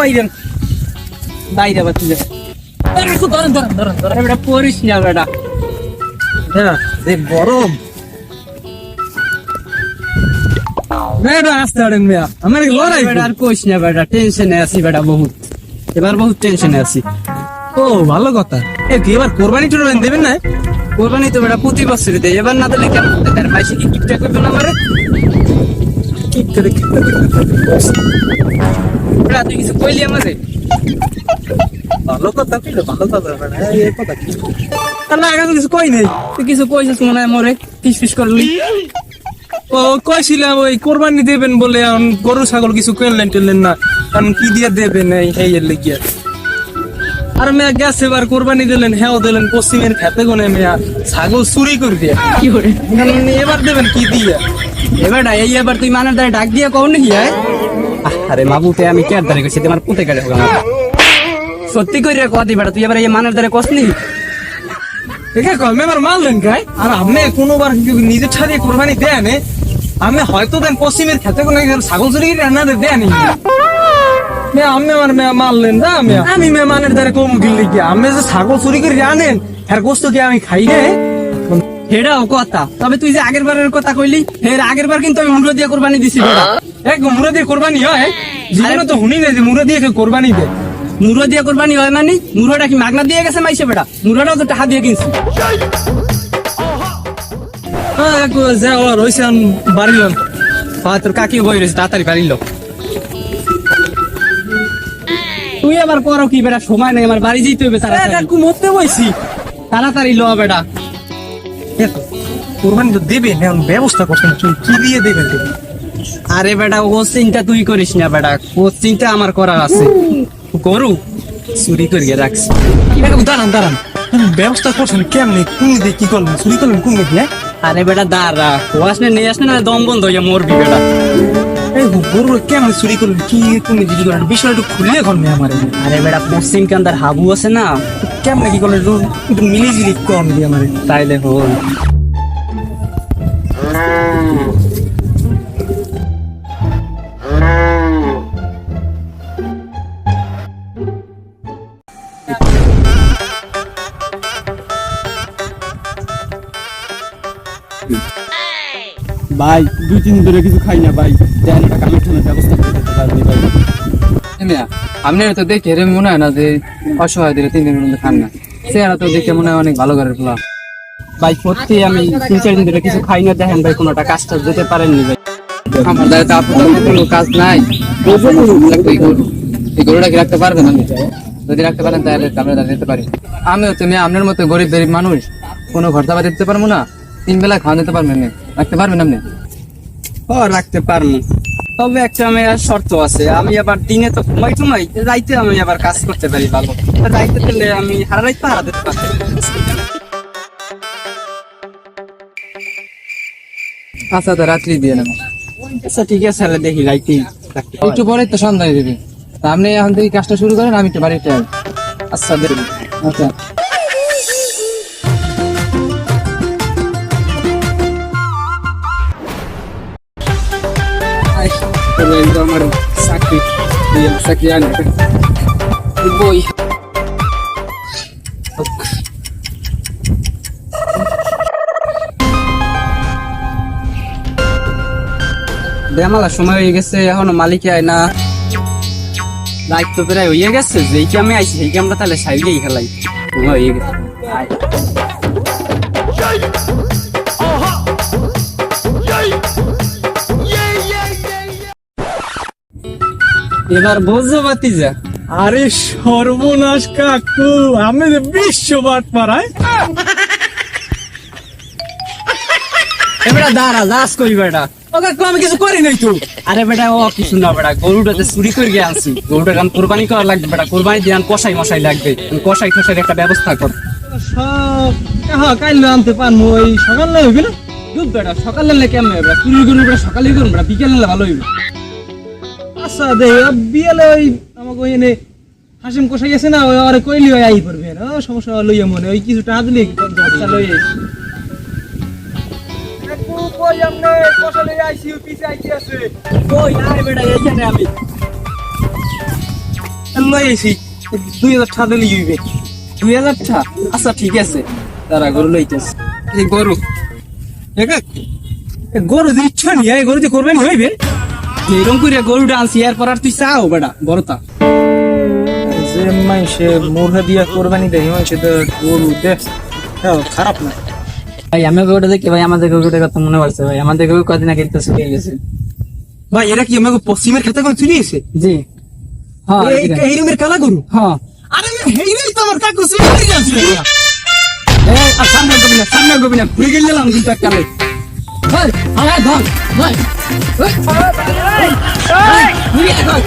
Byron বাইরে বাতি যা ধরেন ধরেন ধরেন ধরেন। বেটা পড়িস না বেটা। হ্যাঁ যে গরম। বেটা আসতে পারেন মিয়া। আমার লড়াই বেটা আর কইস না বেটা। টেনশনে আছি বেটা বহুত। এবার বহুত টেনশনে আছি। ও ভালো কথা। এ কি এবার কোরবানি টোরবানি দেবেন না? কোরবানি তো বেটা প্রতি বছরই দেয়। এবার না দিলে? তার মাইসে কি কিপটা করবে না আমারে? কিপ করে কিপ করে কিপ করে। বেটা তুই কিছু কইলি আমারে? ভালো কথা কইল ভালো কথা এই কথা কি তাহলে আগে কিছু কই নাই। তুই কিছু কইছিস মনে হয় মরে? ফিস ফিস করলি। ও কইছিলাম ওই কোরবানি দেবেন বলে এখন গরু ছাগল কিছু কিনলেন টিনলেন না। এখন কি দিয়ে দেবেন এই এই এর লেগিয়া? আর মেয়া গেছে এবার কোরবানি দিলেন হ্যাঁ দিলেন পশ্চিমের খেতে কোনে মেয়া। ছাগল চুরি করে দিয়ে। কি করে? এবার দেবেন কি দিয়ে? এবার এই এবার তুই মানের দ্বারা ডাক দিয়ে কও নাকি হ্যাঁ? আরে মাবুকে আমি কে দ্বারা কইছি? তোমার পুঁতে কাটে হোক আমার সত্যি করে কদি বেটা তুই এবার এই মানের দ্বারা কসনি দেখে কম এবার মারলেন গাই আর আপনি কোনোবার নিজের ছাড়িয়ে কোরবানি দেন আমি হয়তো দেন পশ্চিমের খেতে কোনো ছাগল চুরি রান্না দেন মে আমি আমার মে মারলেন না আমি আমি মেহমানের দ্বারা কম গিল্লি কি আমি যে ছাগল চুরি করে জানেন এর গোস্ত কি আমি খাই রে হেডাও কথা। তবে তুই যে আগের বারের কথা কইলি এর আগের বার কিন্তু আমি মুরো দিয়ে কোরবানি দিছি বেটা এক মুরো দিয়ে কোরবানি হয়? জীবনে তো শুনি নাই যে মুরো দিয়ে কোরবানি দেয়। মুরো দিয়ে কোরবানি হয় মানে মুরোটা কি মাগনা দিয়ে গেছে মাইসে বেটা? মুরোটাও তো টাকা দিয়ে কিনছি। রয়েছে বাড়িল তোর কাকি বই রয়েছে তাড়াতাড়ি বাড়িল তুই আবার করো কি বেটা? সময় নেই আমার বাড়ি যেতে হবে তাড়াতাড়ি। মরতে বইছি। তাড়াতাড়ি লো বেটা। কোরবানি তো দেবেন এখন ব্যবস্থা করছেন তুই কি দিয়ে দেবেন আরে বেটা চিন্তা তুই করিস না বেটা চিন্তা আমার করার আছে। গরু চুরি করিয়ে রাখছি। দাঁড়ান দাঁড়ান ব্যবস্থা করছেন কেমনি কোন দিয়ে কি করলেন চুরি করলেন কোন দিয়ে হ্যাঁ? আরে বেটা দাঁড়া ও আসনে নিয়ে আসলে না দম বন্ধ হইয়া মরবি বেটা। এই গরু কেমন চুরি করলেন কি তুমি দিদি করলেন বিষয়টা একটু খুলে এখন আমার আরে বেটা পশ্চিম কান্দার হাবু আছে না? কেমন কি করলেন একটু একটু মিলি জিলি কম দিয়ে আমার। তাইলে হল ভাই দুই তিন দিন ধরে কিছু খাই না ভাই। দেন একটা কামের ব্যবস্থা করে দিতে পারবেন ভাই আপনি তো দেখে এরকম মনে হয় না যে অসহায় দিলে তিন দিনের মধ্যে খান না। চেহারা তো দেখে মনে হয় অনেক ভালো ঘরের পোলা। ভাই সত্যি আমি তিন চার দিন ধরে কিছু খাই না দেখেন ভাই কোনোটা কাজ টাজ যেতে পারেননি ভাই। আমার দ্বারা তো আপনার কোনো কাজ নাই। এই গরু এই গরুটা কি রাখতে পারবেন আপনি যদি রাখতে পারেন তাহলে আমরা দাঁড়িয়ে যেতে পারি। আমিও তুমি আপনার মতো গরিব গরিব মানুষ কোনো ঘর দাবা দিতে পারব না। তিন বেলা খাওয়া দিতে পারবেন রাখতে পারবেন আপনি? ও রাখতে পারব তবে একটা আমি আর শর্ত আছে আমি আবার দিনে তো ঘুমাই টুমাই রাইতে আমি আবার কাজ করতে পারি ভালো। রাইতে দিলে আমি হারা রাইতে হারা দিতে পারি আচ্ছা তো রাত্রি দিয়ে নেবেন আচ্ছা ঠিক আছে তাহলে দেখি রাইতেই একটু পরে তো সন্ধ্যা যাবে তা আপনি এখন থেকে কাজটা শুরু করেন আমি একটু বাড়িতে আচ্ছা দেখি আচ্ছা। এই চাকরি আনি বই বেমালা সময় হয়ে গেছে এখনও মালিক আয় না। দায়িত্ব প্রায় হয়ে গেছে যেই কি আমি আইছি সেই কি আমরা তাহলে সাইডেই খেলাই। সময় হয়ে গেছে। এবার পারতি যা, আরে সর্বনাশ কাকু, আমি যে বিশ্ব বাট এবারে দাঁড়া, যাস কই বেটা। আমি কিছু করি নাই আরে বেটা, ও কিছু না বেটা চুরি করে গিয়ে গরুটা কারণ কোরবানি করা লাগবে বেটা, কোরবানি দিয়ে কষাই মশাই লাগবে। কষাই টষাই একটা ব্যবস্থা কর। সব হ্যাঁ কাইলে আনতে পারব ওই সকালে হইবে না? দুধ বেটা, সকালে কেমন বেটা চুরি করুন সকালে করুন বেটা, বিকেলে ভালো হইবে। আচ্ছা দে বিয়েলে ওই আমাকে ওই এনে হাসিম কষাই আছে না ওই আরে কইলি ওই আই পড়বে ও সমস্যা লইয়া মনে ওই কিছু টাকা দিলে আচ্ছা লই আইছি। কই আমনে কষা লইয়া আইছি পিছে আইছি আছে। কই? আরে বেটা এইখানে আমি। লই দুই হাজার টাকা দিলে হইবে। দুই হাজার টাকা? আচ্ছা ঠিক আছে। তারা গরু লইতেছে এই গরু। একা এ গরু যে ইচ্ছা নি গরু যে করবেন হইবে? এরকম করে গরুটা আনছি এরপর আর তুই চাও বেটা বড়তা। যে মাইসে মুরগা দিয়া কোরবানি দেয় মাইসে তো গরু দেখ হ্যাঁ, খারাপ না। ভাই আমি গরুটা দেখি ভাই আমাদের গরুটার কথা মনে পড়ছে ভাই। আমাদের গরু কদিন আগে তো শিখে গেছে ভাই এরা কি আমাকে পশ্চিমের খেতে কোন চলে এসে জি। হ্যাঁ এই- রুমের কালা গরু? হ্যাঁ। আরে হেইরেই তো আমার কাকু চলে গেছে এই, সামনে গবি সামনে গবিনা ঘুরে গেলাম কিন্তু এককালে ভাই আমার ধর ভাই ভাই ভাই ভাই